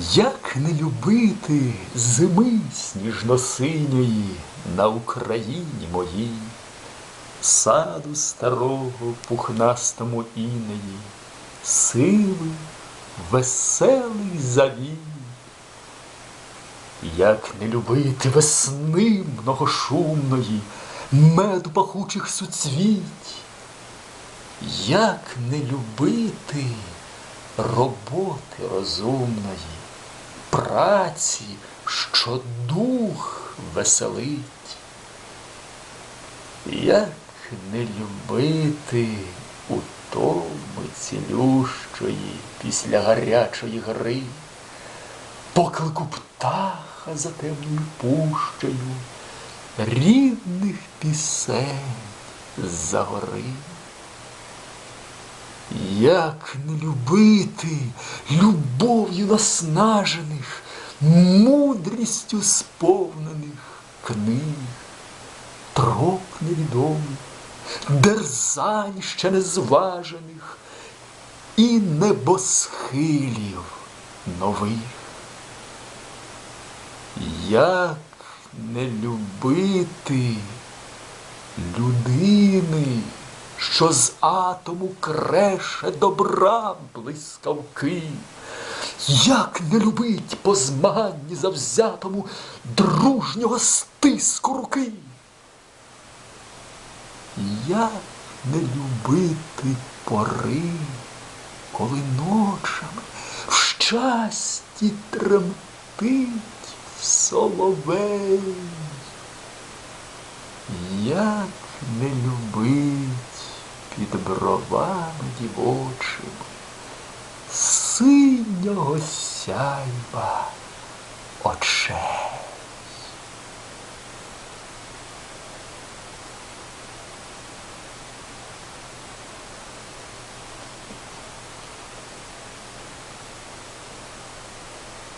Як не любити зими сніжно-синьої на Україні моїй, саду старого пухнастому інеї, сивий, веселий завій. Як не любити весни многошумної, меду пахучих суцвіть, як не любити роботи розумної, праці, що дух веселить, як не любити утоми цілющої після гарячої гри, поклику птаха за темною пущею, рідних пісень за гори. Як не любити любов'ю наснажених, мудрістю сповнених книг, троп невідомих, дерзань ще незважених і небосхилів нових. Як не любити людини, що з атому креше добра блискавки, як не любить по змаганні завзятому дружнього стиску руки, як не любити пори, коли ночами в щасті тремтить соловей. Як не любить під бровами дівочими синього сяйба очей.